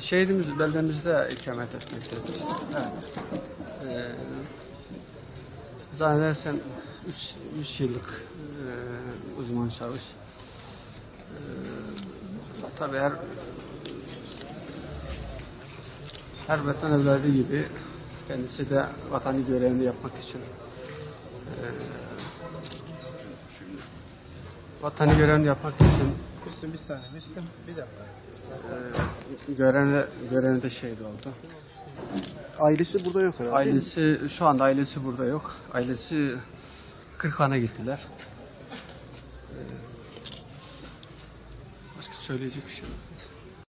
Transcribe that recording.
şehidimiz beldemizde ikamet etmektedir. Evet. Ee, zannedersem 3 yıllık e, uzman çavuş. Ee, tabii her her vatan evladı gibi kendisi de vatanı görevini yapmak için e, vatanı görevini yapmak için Müslüm bir saniye. Müslüm bir dakika. e, görevine, görevinde şehit oldu. Ailesi burada yok herhalde. Ailesi şu anda ailesi burada yok. Ailesi Kırkhan'a gittiler. Ee, Başka söyleyecek bir şey yok.